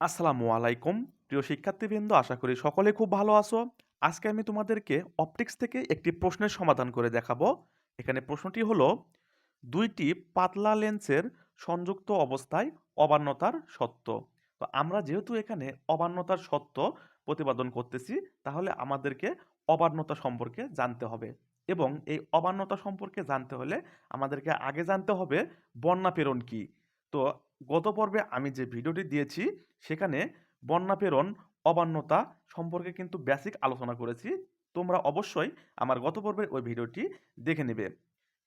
আসসালামু আলাইকুম। প্রিয় শিক্ষার্থীবৃন্দ, আশা করি সকলে খুব ভালো আছো। আজকে আমি তোমাদেরকে অপটিক্স থেকে একটি প্রশ্নের সমাধান করে দেখাবো। এখানে প্রশ্নটি হলো, দুইটি পাতলা লেন্সের সংযুক্ত অবস্থায় অবান্যতার সত্য। তো আমরা যেহেতু এখানে অবান্যতার সত্য প্রতিপাদন করতেছি, তাহলে আমাদেরকে অবান্যতা সম্পর্কে জানতে হবে। এবং এই অবান্যতা সম্পর্কে জানতে হলে আমাদেরকে আগে জানতে হবে বন্যা প্রেরণ কী। তো গত পর্বে আমি যে ভিডিওটি দিয়েছি, সেখানে বন্যা প্রেরণ অবান্যতা সম্পর্কে কিন্তু বেসিক আলোচনা করেছি। তোমরা অবশ্যই আমার গত পর্বের ওই ভিডিওটি দেখে নেবে।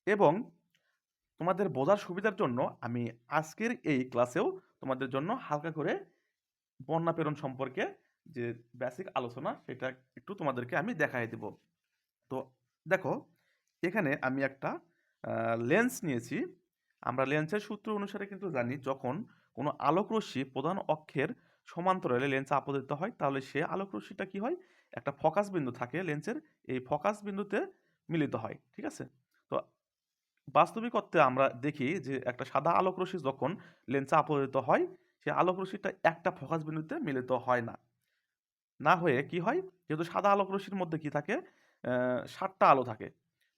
এবং তোমাদের বোঝার সুবিধার জন্য আমি আজকের এই ক্লাসেও তোমাদের জন্য হালকা করে বন্যা প্রেরণ সম্পর্কে যে বেসিক আলোচনা, সেটা একটু তোমাদেরকে আমি দেখাই দেব। তো দেখো, এখানে আমি একটা লেন্স নিয়েছি। আমরা লেন্সের সূত্র অনুসারে কিন্তু জানি যখন কোনো আলোক রশ্মি প্রধান অক্ষের সমান্তরালে লেন্সে আপতিত হয়, তাহলে সে আলোক রশ্মিটা কি হয়? একটা ফোকাস বিন্দু থাকে লেন্সের, এই ফোকাস বিন্দুতে মিলিত হয়, ঠিক আছে? তো বাস্তবিক অর্থে আমরা দেখি যে একটা সাদা আলোক রশ্মি যখন লেন্সে আপতিত হয়, সে আলোক রশ্মিটা একটা ফোকাস বিন্দুতে মিলিত হয় না। না হয়ে কি হয়? যেহেতু সাদা আলোক রশ্মির মধ্যে কি থাকে? সাতটা আলো থাকে।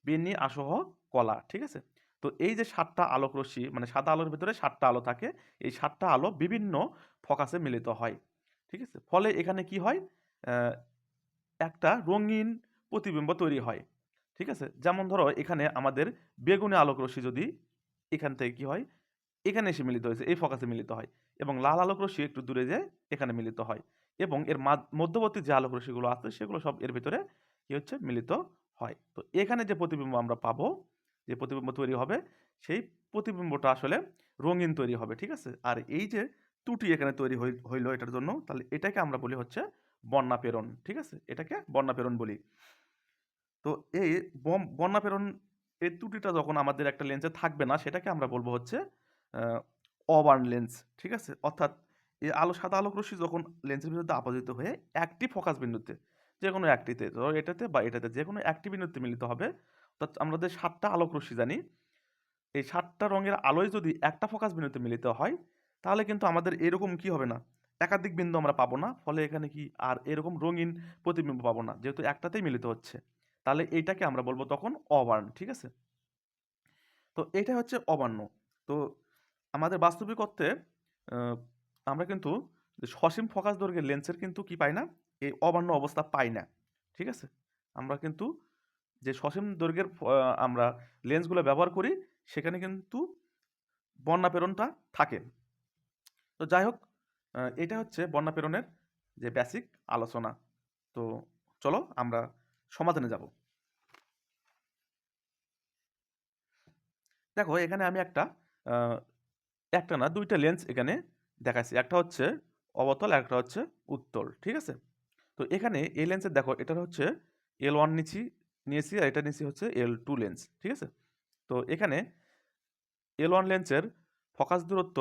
বেনি আসহ, কলা, ঠিক আছে? তো এই যে সাতটা আলোক রশ্মি মানে সাদা আলোর ভিতরে সাতটা আলো থাকে, এই সাতটা আলো বিভিন্ন ফোকাসে মিলিত হয়, ঠিক আছে? ফলে এখানে কি হয়? একটা রঙিন প্রতিবিম্ব তৈরি হয়, ঠিক আছে? যেমন ধরো এখানে আমাদের বেগুনি আলোক রশ্মি যদি এখান থেকে কি হয়? এখানে এসে মিলিত হয়েছে, এই ফোকাসে মিলিত হয় এবং লাল আলোক রশ্মি একটু দূরে যেয়ে এখানে মিলিত হয় এবং এর মধ্যবর্তী যে আলোক রশ্মিগুলো আছে সেগুলো সব এর ভিতরে কি হচ্ছে? মিলিত হয়। তো এখানে যে প্রতিবিম্ব আমরা পাবো যে প্রতিবিম্ব তৈরি হবে, সেই প্রতিবিম্বটা আসলে রঙিন তৈরি হবে, ঠিক আছে? আর এই যে ত্রুটি এখানে তৈরি হইল এটার জন্য, তাহলে এটাকে আমরা বলি হচ্ছে বন্যা প্রেরণ, ঠিক আছে? এটাকে বন্যা প্রেরণ বলি। তো এই বন্যা প্রেরণ, এই ত্রুটিটা যখন আমাদের একটা লেন্সে থাকবে না, সেটাকে আমরা বলব হচ্ছে অবার্ন লেন্স, ঠিক আছে? অর্থাৎ এই আলো, সাদা আলোক রশ্মি যখন লেন্সের ভিতরে আপতিত হয়ে একটি ফোকাস বিন্দুতে যে কোনো একটিতে। ধরো এটাতে বা এটাতে যে কোনো একটি বিন্দুতে মিলিত হবে। অর্থাৎ আমাদের সাতটা আলোক রশ্মি জানি। এই সাতটা রঙের আলোয় যদি একটা ফোকাস বিন্দুতে মিলিত হয়, তাহলে কিন্তু আমাদের এরকম কি হবে না? একাধিক বিন্দু আমরা পাবো না। ফলে এখানে কি আর এরকম রঙিন প্রতিবিম্ব পাবো না। যেহেতু একটাতেই মিলিত হচ্ছে। তাহলে এইটাকে আমরা বলব তখন অবার্ণ, ঠিক আছে? তো এটা হচ্ছে অবার্ণ। তো আমাদের বাস্তবিক অর্থে আমরা কিন্তু সসীম ফোকাস দৈর্ঘ্যের লেন্সের কিন্তু কি পাই না? এই অবার্ণ অবস্থা পাই না। ঠিক আছে? আমরা কিন্তু যে সসীম দৈর্ঘ্যের আমরা লেন্সগুলো ব্যবহার করি, সেখানে কিন্তু বন্যা প্রেরণটা থাকে। তো যাই হোক এটা হচ্ছে বন্যা প্রেরণের যে বেসিক আলোচনা। তো চলো আমরা সমাধানে যাব। দেখো, এখানে আমি একটা একটা না, দুইটা লেন্স এখানে দেখাচ্ছি একটা হচ্ছে অবতল একটা হচ্ছে উত্তল। ঠিক আছে? তো এখানে এই লেন্সের দেখো এটা হচ্ছে এল ওয়ান নিচ্ছি নিয়েছি আর এটা নিয়েছি হচ্ছে এল টু লেন্স ঠিক আছে? তো এখানে এল ওয়ান লেন্সের ফোকাস দূরত্ব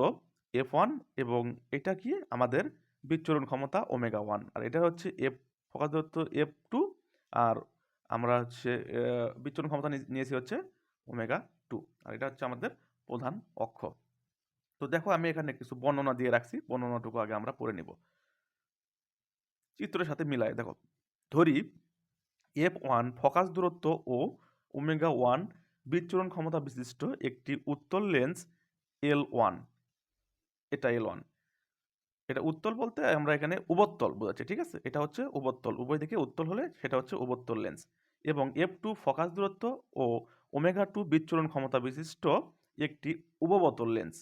এফ ওয়ান এবং এটা কি? আমাদের বিচ্ছুরণ ক্ষমতা ওমেগা ওয়ান। আর এটা হচ্ছে এফ ফোকাস দূরত্ব এফ টু আর আমরা হচ্ছে বিচ্ছুরণ ক্ষমতা নিয়েছি হচ্ছে ওমেগা টু। আর এটা হচ্ছে আমাদের প্রধান অক্ষ। তো দেখো আমি এখানে কিছু বর্ণনা দিয়ে রাখছি। বর্ণনাটুকু আগে আমরা পড়ে নিব। চিত্রের সাথে মিলায়। দেখো, ধরি এফ ওয়ান ফোকাস দূরত্ব ও ওমেগা ওয়ান বিচ্ছুরণ ক্ষমতা বিশিষ্ট একটি উত্তল লেন্স এল ওয়ান এটা এল ওয়ান এটা উত্তল বলতে আমরা এখানে উবত্তল বোঝাচ্ছি, ঠিক আছে? এটা হচ্ছে উবত্তল উভয় দিকে উত্তল হলে সেটা হচ্ছে উবত্তল লেন্স। এবং এফ টু ফোকাস দূরত্ব ও ওমেগা টু বিচ্ছুরণ ক্ষমতা বিশিষ্ট একটি উপবতল লেন্স।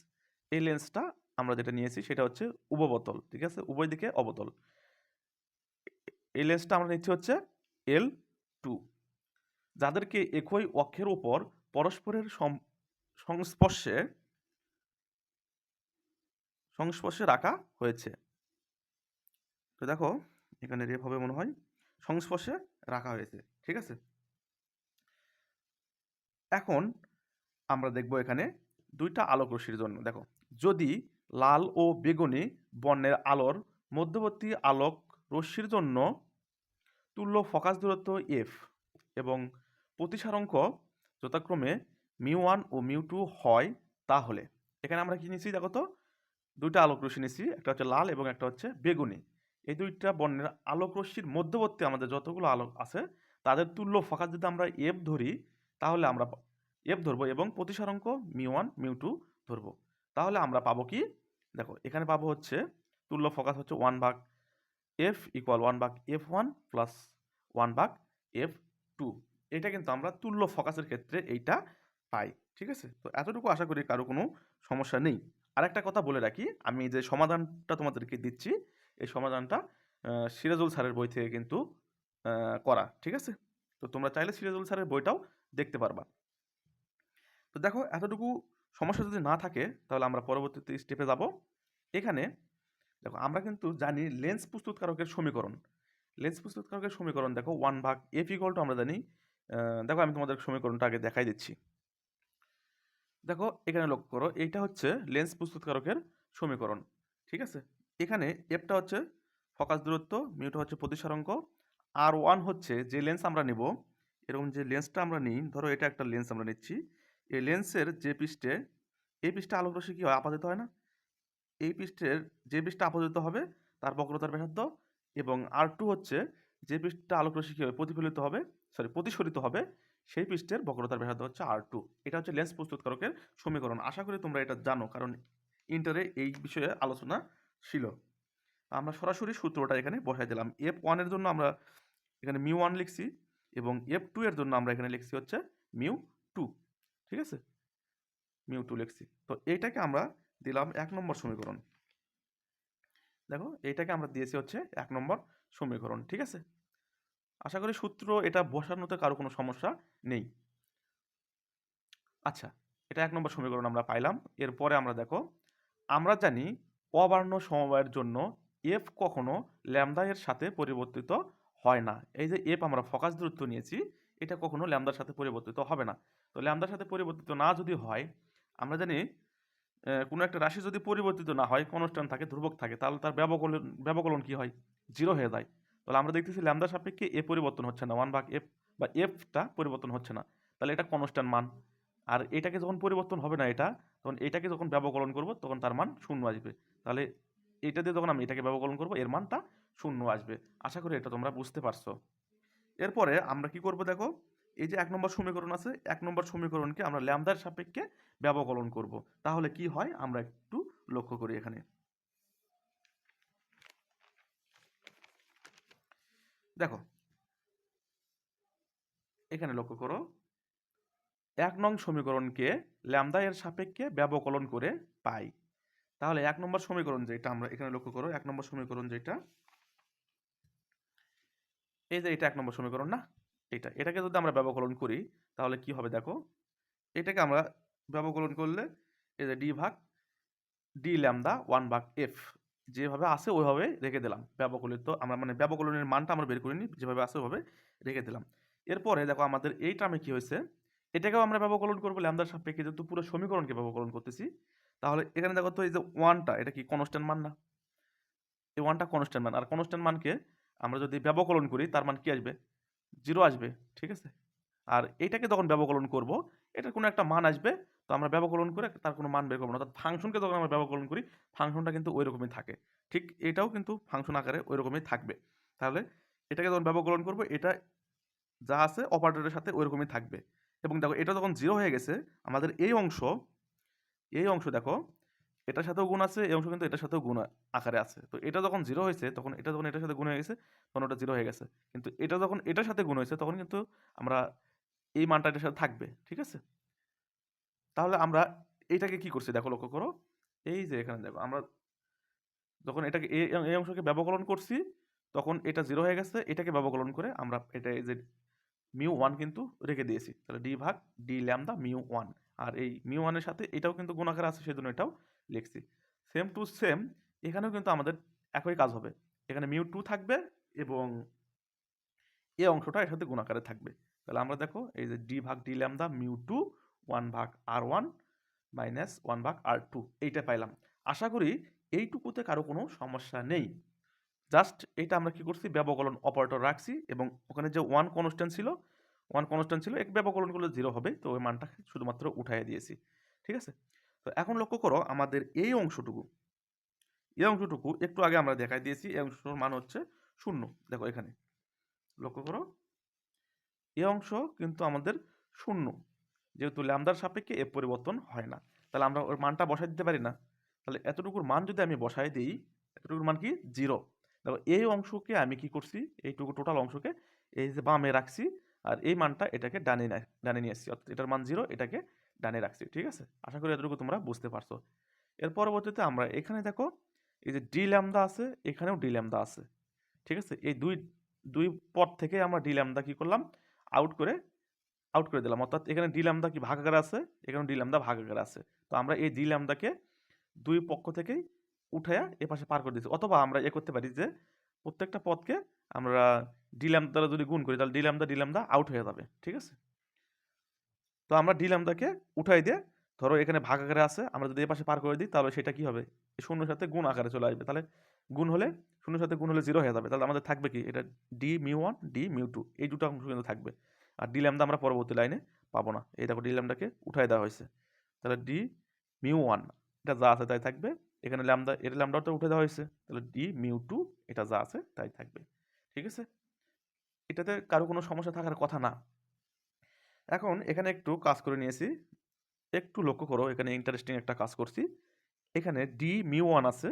এই লেন্সটা আমরা যেটা নিয়েছি সেটা হচ্ছে উপবতল ঠিক আছে? উভয় দিকে অবতল। এই লেন্সটা আমরা নিচ্ছি হচ্ছে এল টু যাদেরকে একই অক্ষের উপর পরস্পরের সংস্পর্শে সংস্পর্শে রাখা হয়েছে। তো দেখো, এখানে রেপ হবে মনে হয়, সংস্পর্শে রাখা হয়েছে, ঠিক আছে? এখন আমরা দেখব এখানে দুইটা আলোক রশ্মির জন্য দেখো, যদি লাল ও বেগুনি বর্ণের আলোর মধ্যবর্তী আলোক রশ্মির জন্য তুল্য ফোকাস দূরত্ব এফ এবং প্রতিসারঙ্ক যথাক্রমে মিউ ওয়ান ও মিউ টু হয় তাহলে। এখানে আমরা কি নিচ্ছি দেখো তো? দুইটা আলোক রশ্মি নিয়েছি একটা হচ্ছে লাল এবং একটা হচ্ছে বেগুনি। এই দুইটা বর্ণের আলোক রশ্মির মধ্যবর্তী আমাদের যতগুলো আলোক আছে, তাদের তুল্য ফোকাস যদি আমরা এফ ধরি, তাহলে আমরা এফ ধরবো এবং প্রতিসারঙ্ক মিউ ওয়ান মিউ টু ধরবো। তাহলে আমরা পাবো কি? দেখো, এখানে পাবো হচ্ছে, তুল্য ফোকাস হচ্ছে ওয়ান ভাগ এফ ইকুয়াল ওয়ান ভাগ এফ ওয়ান প্লাস ওয়ান ভাগ এফ টু এটা কিন্তু আমরা তুল্য ফোকাসের ক্ষেত্রে এইটা পাই, ঠিক আছে? তো এতটুকু আশা করি কারও কোনো সমস্যা নেই। আরেকটা কথা বলে রাখি, আমি যে সমাধানটা তোমাদেরকে দিচ্ছি, এই সমাধানটা সিরাজুল স্যারের বই থেকে কিন্তু করা, ঠিক আছে? তো তোমরা চাইলে সিরাজুল স্যারের বইটাও দেখতে পারবা। তো দেখো, এতটুকু সমস্যা যদি না থাকে, তাহলে আমরা পরবর্তীতে স্টেপে যাব। এখানে দেখো, আমরা কিন্তু জানি লেন্স প্রস্তুতকারকের সমীকরণ। লেন্স প্রস্তুতকারকের সমীকরণ দেখো ওয়ান ভাগ এফ ইকল টু আমরা জানি দেখো, আমি তোমাদের সমীকরণটা আগে দেখাই দিচ্ছি। দেখো, এখানে লক্ষ্য করো, এইটা হচ্ছে লেন্স প্রস্তুতকারকের সমীকরণ, ঠিক আছে? এখানে এফটা হচ্ছে ফোকাস দূরত্ব মিউটা হচ্ছে প্রতিসারাঙ্ক আর ওয়ান হচ্ছে যে লেন্স আমরা নেব, এরকম যে লেন্সটা আমরা নিই, ধরো এটা একটা লেন্স আমরা নিচ্ছি, এই লেন্সের যে পৃষ্ঠে, এই পৃষ্ঠে আলোক রশ্মি কী হয়? আপাতত হয় না? এই পৃষ্ঠের যে পৃষ্ঠটা আপাতিত হবে, তার বক্রতার ব্যাসার্ধ এবং আর টু হচ্ছে যে পৃষ্ঠটা আলোক রশ্মি কী হবে প্রতিফলিত হবে সরি প্রতিসরিত হবে, সেই পৃষ্ঠের বক্রতার ব্যাসার্ধ হচ্ছে আর টু এটা হচ্ছে লেন্স প্রস্তুতকারকের সমীকরণ। আশা করি তোমরা এটা জানো, কারণ ইন্টারে এই বিষয়ে আলোচনা ছিল। আমরা সরাসরি সূত্রটা এখানে বসাই দিলাম। এফ ওয়ানের জন্য আমরা এখানে মিউ ওয়ান লিখছি এবং এফ টু এর জন্য আমরা এখানে লিখছি হচ্ছে মিউ টু ঠিক আছে? মিউ টু লিখছি। তো এইটাকে আমরা দিলাম এক নম্বর সমীকরণ। দেখো, এইটাকে আমরা দিয়েছি হচ্ছে এক নম্বর সমীকরণ, ঠিক আছে? আশা করি সূত্র এটা বসানোতে কারও কোনো সমস্যা নেই। আচ্ছা এটা এক নম্বর সমীকরণ আমরা পাইলাম। এরপরে আমরা দেখো, আমরা জানি অবার্ণ সমবায়ের জন্য এফ কখনো ল্যামদা এর সাথে পরিবর্তিত হয় না। এই যে এফ আমরা ফোকাস দূরত্ব নিয়েছি, এটা কখনো ল্যামদার সাথে পরিবর্তিত হবে না। তো ল্যামদার সাথে পরিবর্তিত না যদি হয়, আমরা জানি কোনো একটা রাশি যদি পরিবর্তিত না হয় কনস্ট্যান্ট থাকে, ধ্রুবক থাকে, তাহলে তার ব্যবকলন ব্যবকলন কী হয়? জিরো হয়ে যায়। তাহলে আমরা দেখতেছি ল্যামদার সাপেক্ষে এ পরিবর্তন হচ্ছে না ওয়ান ভাগ এফ বা এফটা পরিবর্তন হচ্ছে না। তাহলে এটা কনস্ট্যান্ট মান। আর এটাকে যখন পরিবর্তন হবে না এটা, তখন এটাকে যখন ব্যবকলন করব, তখন তার মান শূন্য আসবে। তাহলে এটা দিয়ে যখন আমি এটাকে ব্যবকলন করব, এর মানটা শূন্য আসবে। আশা করি এটা তোমরা বুঝতে পারছ। এরপরে আমরা কি করব দেখো? এই যে এক নম্বর সমীকরণ আছে, এক নম্বর সমীকরণকে আমরা ল্যামদার সাপেক্ষে ব্যবকলন করব। তাহলে কি হয়? আমরা একটু লক্ষ্য করি এখানে। দেখো, এখানে লক্ষ্য করো, এক নং সমীকরণকে ল্যামদা এর সাপেক্ষে ব্যবকলন করে পাই। তাহলে এক নম্বর সমীকরণ যেটা আমরা এখানে লক্ষ্য করো, এক নম্বর সমীকরণ যেটা, এই যে এটা এক নম্বর সমীকরণ না? এটা, এটাকে যদি আমরা ব্যবকলন করি, তাহলে কি হবে দেখো? এটাকে আমরা ব্যবকলন করলে এই যে ডি ভাগ ডি ল্যামদা ওয়ান ভাগ এফ যেভাবে আসে ওইভাবে রেখে দিলাম। ব্যবকলিত, আমরা মানে ব্যবকলনের মানটা আমরা বের করিনি, যেভাবে আসে ওইভাবে রেখে দিলাম। এরপরে দেখো আমাদের এই টার্মে কি হয়েছে? এটাকেও আমরা ব্যবকলন করব ল্যামদার সাপেক্ষে, যেহেতু পুরো সমীকরণকে ব্যবকলন করতেছি। তাহলে এখানে দেখো তো এই যে ওয়ানটা এটা কি কনস্ট্যান্ট মান না? এই ওয়ানটা কনস্ট্যান্ট মান, আর কনস্ট্যান্ট মানকে আমরা যদি ব্যবকলন করি, তার মান কি আসবে? জিরো আসবে, ঠিক আছে? আর এইটাকে যখন ব্যবকলন করব, এটার কোনো একটা মান আসবে, তো আমরা ব্যবকলন করে তার কোনো মান বের করব না। অর্থাৎ ফাংশনকে যখন আমরা ব্যবকলন করি, ফাংশনটা কিন্তু ওই রকমই থাকে। ঠিক এটাও কিন্তু ফাংশন আকারে ওই রকমই থাকবে। তাহলে এটাকে যখন ব্যবকলন করব, এটা যা আছে অপারেটরের সাথে ওই রকমই থাকবে। এবং দেখো, এটা যখন জিরো হয়ে গেছে, আমাদের এই অংশ এই অংশ দেখো এটার সাথেও গুণ আছে, এই অংশ কিন্তু এটার সাথেও গুণ আকারে আছে। তো এটা যখন জিরো হয়েছে, তখন এটা যখন এটার সাথে গুণ হয়ে গেছে, তখন ওটা জিরো হয়ে গেছে। কিন্তু এটা যখন এটার সাথে গুণ হয়েছে, তখন কিন্তু আমরা এই মানটা এটার সাথে থাকবে, ঠিক আছে? তাহলে আমরা এটাকে কি করছি? দেখো, লক্ষ্য করো। এই যে এখানে দেখো, আমরা যখন এটাকে এই অংশকে ব্যবকলন করছি, তখন এটা জিরো হয়ে গেছে, এটাকে ব্যবকলন করে আমরা এটা এই যে মিউ ওয়ান কিন্তু রেখে দিয়েছি। তাহলে ডি ভাগ D lam lambda mu one আর এই মিউ ওয়ানের সাথে এটাও কিন্তু গুণাকার আছে সেই জন্য এটাও লিখছি। সেম টু সেম এখানেও কিন্তু আমাদের একই কাজ হবে। এখানে মিউ টু থাকবে এবং এ অংশটা এর সাথে গুণাকারে থাকবে। তাহলে আমরা দেখো, এই যে ডি ভাগ D lambda mu two one ভাগ আর ওয়ান মাইনাস ওয়ান ভাগ আর টু এইটা পাইলাম। আশা করি এইটুকুতে কারও কোনো সমস্যা নেই। জাস্ট এটা আমরা কি করছি, ব্যবকলন অপারেটর রাখছি এবং ওখানে যে ওয়ান কনস্ট্যান্ট ছিল ওয়ান কনস্ট্যান্ট ছিল, এক ব্যবকলন করলে জিরো হবে তো ওই মানটা শুধুমাত্র উঠাই দিয়েছি, ঠিক আছে? তো এখন লক্ষ্য করো, আমাদের এই অংশটুকু এই অংশটুকু একটু আগে আমরা দেখাই দিয়েছি, এই অংশটার মান হচ্ছে শূন্য। দেখো এখানে, লক্ষ্য করো, এই অংশ কিন্তু আমাদের শূন্য। যেহেতু ল্যামদার সাপেক্ষে এ পরিবর্তন হয় না, তাহলে আমরা ওর মানটা বসাই দিতে পারি না। তাহলে এতটুকুর মান যদি আমি বসাই দিই, এতটুকুর মান কি? জিরো দেখো, এই অংশকে আমি কি করছি? এইটুকু টোটাল অংশকে এই যে বামে রাখছি আর এই মানটা এটাকে ডানে ডানে নিয়ে এসেছি অর্থাৎ এটার মান জিরো এটাকে ডানে রাখছি, ঠিক আছে? আশা করি এতটুকু তোমরা বুঝতে পারছ। এর পরবর্তীতে আমরা এখানে দেখো, এই যে ডি ল্যামদা আছে, এখানেও ডি ল্যামদা আছে, ঠিক আছে? এই দুই দুই পদ থেকে আমরা ডি ল্যামদা কি করলাম? আউট করে আউট করে দিলাম। অর্থাৎ এখানে ডি ল্যামদা কি ভাগাকার আছে? এখানে ডি ল্যামদা ভাগাকার আছে। তো আমরা এই ডি ল্যামদাকে দুই পক্ষ থেকেই উঠাইয়া এ পাশে পার করে দিচ্ছি অথবা আমরা এ করতে পারি যে প্রত্যেকটা পদকে আমরা ডি ল্যামদা দ্বারা যদি গুণ করি, তাহলে D lambda D lambda out হয়ে যাবে, ঠিক আছে? তো আমরা ডি ল্যামদাকে উঠাই দিয়ে, ধরো এখানে ভাগ আকারে আছে, আমরা যদি এ পাশে পার করে দিই, তাহলে সেটা কি হবে? শূন্যর সাথে গুণ আকারে চলে আসবে। তাহলে গুণ হলে, শূন্যের সাথে গুণ হলে জিরো হয়ে যাবে। তাহলে আমাদের থাকবে কি? এটা D mu one D mu two এই দুটো অংশ কিন্তু থাকবে। আর ডি ল্যামদা আমরা পরবর্তী লাইনে পাবো না। এই দেখো ডি উঠাই দেওয়া হয়েছে। তাহলে ডি মিউ ওয়ান এটা যা আছে তাই থাকবে। এখানে ল্যামদা এর ল্যামদাটা উঠে দেওয়া হয়েছে। তাহলে ডি মিউ টু এটা যা আছে তাই থাকবে। ঠিক আছে? এটাতে কারও কোনো সমস্যা থাকার কথা না। এখন এখানে একটু কাজ করে নিয়েছি। একটু লক্ষ্য করো, এখানে ইন্টারেস্টিং একটা কাজ করছি। এখানে ডি মিউ ওয়ান আছে।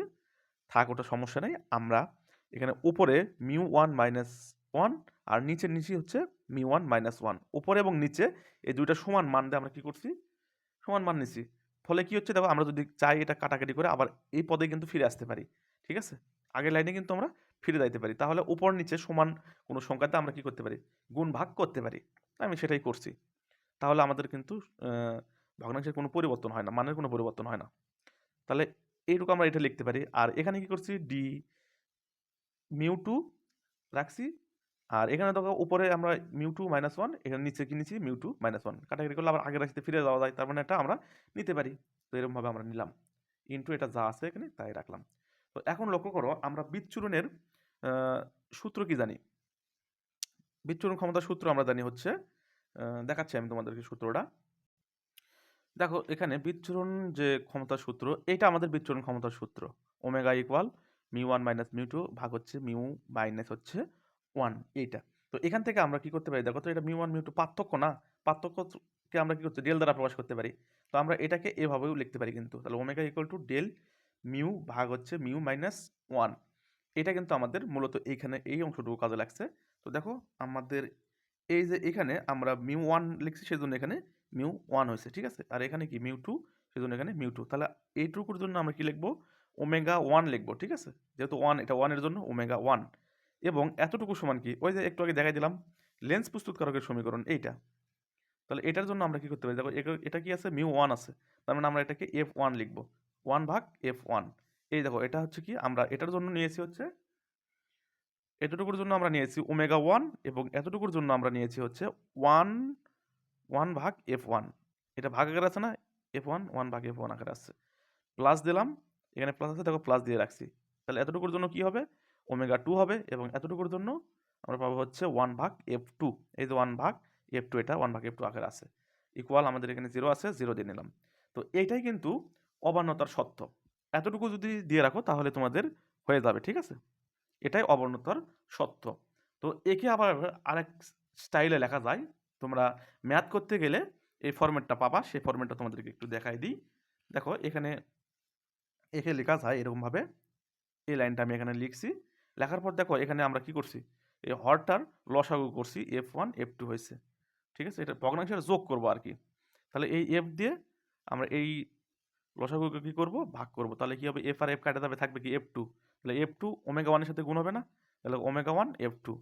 থাক, ওটা সমস্যা নেই। আমরা এখানে উপরে মিউ ওয়ান মাইনাস ওয়ান আর নিচের নিচে হচ্ছে মিউ ওয়ান মাইনাস ওয়ান উপরে এবং নিচে এই দুইটা সমান মান দিয়ে আমরা কি করছি? সমান মান নিছি। ফলে কি হচ্ছে দেখো, আমরা যদি চাই এটা কাটাকাটি করে আবার এই পদে কিন্তু ফিরে আসতে পারি। ঠিক আছে? আগের লাইনে কিন্তু আমরা ফিরে যাইতে পারি। তাহলে উপর নিচে সমান কোনো সংখ্যাতে আমরা কি করতে পারি? গুণ ভাগ করতে পারি। আমি সেটাই করছি। তাহলে আমাদের কিন্তু ভগ্নাংশের কোনো পরিবর্তন হয় না, মানের কোনো পরিবর্তন হয় না। তাহলে এইটুকু আমরা এটা লিখতে পারি। আর এখানে কি করছি? ডি মিউ টু রাখছি। আর এখানে দেখো উপরে আমরা মিউ টু মাইনাস ওয়ান এখানে নিচে কি নিচ্ছি? মিউ টু মাইনাস ওয়ান কাটাকাটি করলে আবার আগের রাশিতে ফিরে যাওয়া যায়। তার মানে এটা আমরা নিতে পারি। তো এরকমভাবে আমরা নিলাম। ইন্টু এটা যা আছে এখানে তাই রাখলাম। তো এখন লক্ষ্য করো, আমরা বিচ্ছুরণের সূত্র কি জানি? বিচ্ছুরণ ক্ষমতার সূত্র আমরা জানি হচ্ছে দেখাচ্ছি আমি তোমাদেরকে সূত্রটা। দেখো, এখানে বিচ্ছুরণ যে ক্ষমতার সূত্র, এটা আমাদের বিচ্ছুরণ ক্ষমতার সূত্র। Omega equal mu one minus mu two ভাগ হচ্ছে মিউ মাইনাস হচ্ছে ওয়ান এইটা। তো এখান থেকে আমরা কি করতে পারি? দেখো তো এটা মিউ ওয়ান মিউ টু পার্থক্য না? পার্থক্যকে আমরা কি করতে ডেল দ্বারা প্রকাশ করতে পারি। তো আমরা এটাকে এভাবেও লিখতে পারি কিন্তু। তাহলে omega equal to del mu ভাগ হচ্ছে মিউ মাইনাস ওয়ান। এটা কিন্তু আমাদের মূলত এইখানে এই অংশটুকু কাজে লাগছে। তো দেখো, আমাদের এই যে এখানে আমরা মিউ ওয়ান লিখছি, সেজন্য এখানে মিউ ওয়ান হয়েছে, ঠিক আছে? আর এখানে কি? মিউ টু, সেজন্য এখানে মিউ টু। তাহলে এইটুকুর জন্য আমরা কি লিখব? ওমেগা ওয়ান লিখব, ঠিক আছে? যেহেতু ওয়ান, এটা ওয়ানের জন্য ওমেগা ওয়ান। এবং এতটুকু সমান কি? ওই যে একটু আগে দেখাই দিলাম, লেন্স প্রস্তুতকারকের সমীকরণ, এইটা। তাহলে এটার জন্য আমরা কি করতে পারি? দেখো এটা কি আছে? মিউ ওয়ান আছে। তার মানে আমরা এটাকে এফ ওয়ান লিখব। ওয়ান ভাগ এফ ওয়ান এই দেখো, এটা হচ্ছে কি, আমরা এটার জন্য নিয়েছি হচ্ছে, এতটুকুর জন্য আমরা নিয়েছি ওমেগা ওয়ান এবং এতটুকুর জন্য আমরা নিয়েছি হচ্ছে ওয়ান ওয়ান ভাগ এফ ওয়ান এটা ভাগ আকারে আছে না? এফ ওয়ান ওয়ান ভাগ এফ ওয়ান আকারে আছে প্লাস দিলাম, এখানে প্লাস আছে, দেখো প্লাস দিয়ে রাখছি। তাহলে এতটুকুর জন্য কি হবে? ওমেগা টু হবে এবং এতটুকুর জন্য আমরা পাবো হচ্ছে ওয়ান ভাগ এফ টু এই যে ওয়ান ভাগ এফ টু এটা ওয়ান ভাগ এফ টু আকারে আছে। ইকুয়াল আমাদের এখানে জিরো আছে জিরো দিয়ে নিলাম। তো এইটাই কিন্তু অবান্যতার সত্য। এতটুকু যদি দিয়ে রাখো তাহলে তোমাদের হয়ে যাবে, ঠিক আছে? এটাই অবর্ণতার সত্য। তো একে আবার আরেক স্টাইলে লেখা যায়, তোমরা ম্যাথ করতে গেলে এই ফরম্যাটটা পাবা, সেই ফরম্যাটটা তোমাদেরকে একটু দেখাই দিই। দেখো, এখানে একে লেখা যায় এরকমভাবে, এই লাইনটা আমি এখানে লিখছি। লেখার পর দেখো, এখানে আমরা কি করছি? এই হরটার লসাগু করছি এফ ওয়ান এফ টু হয়েছে। ঠিক আছে? এটা ভগ্নাংশের যোগ করব আর কি। তাহলে এই এফ দিয়ে আমরা এই লসাগুকে কী করব? ভাগ করব। তাহলে কী হবে? এফ আর এফ কাটা যাবে, থাকবে কি এফ টু তাহলে এফ টু ওমেগা ওয়ানের সাথে গুণ হবে না? তাহলে ওমেগা ওয়ান এফ টু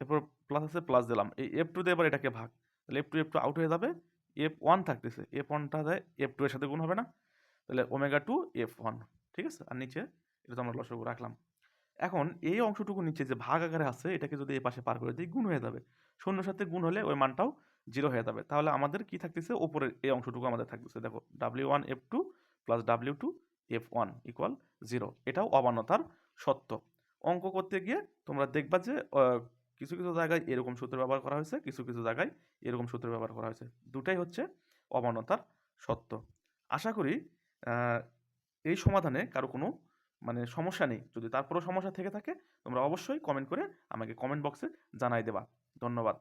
এরপর প্লাস আছে প্লাস দিলাম। এই এফ টু দিয়ে এবার এটাকে ভাগ। তাহলে F two F two out হয়ে যাবে। এফ ওয়ান থাকতেছে। এফ ওয়ানটা দেয় এফ টু এর সাথে গুণ হবে না? তাহলে ওমেগা টু এফ ওয়ান ঠিক আছে? আর নিচে এটা তো আমরা লসাগু রাখলাম। এখন এই অংশটুকু নিচে যে ভাগ আকারে আছে, এটাকে যদি এ পাশে পার করে দিই, গুণ হয়ে যাবে। শূন্যর সাথে গুণ হলে ওই মানটাও জিরো হয়ে যাবে। তাহলে আমাদের কি থাকতেছে? ওপরের এই অংশটুকু আমাদের থাকতেছে। দেখো W one F two plus W two F one equal zero এটাও অবান্যতার সত্য। অঙ্ক করতে গিয়ে তোমরা দেখবা যে কিছু কিছু জায়গায় এরকম সূত্র ব্যবহার করা হয়েছে, কিছু কিছু জায়গায় এরকম সূত্র ব্যবহার করা হয়েছে। দুটাই হচ্ছে অবান্যতার সত্য। আশা করি এই সমাধানে কারও কোনো মানে সমস্যা নেই। যদি তারপরেও সমস্যা থেকে থাকে, তোমরা অবশ্যই কমেন্ট করে আমাকে কমেন্ট বক্সে জানাই দেবা। ধন্যবাদ।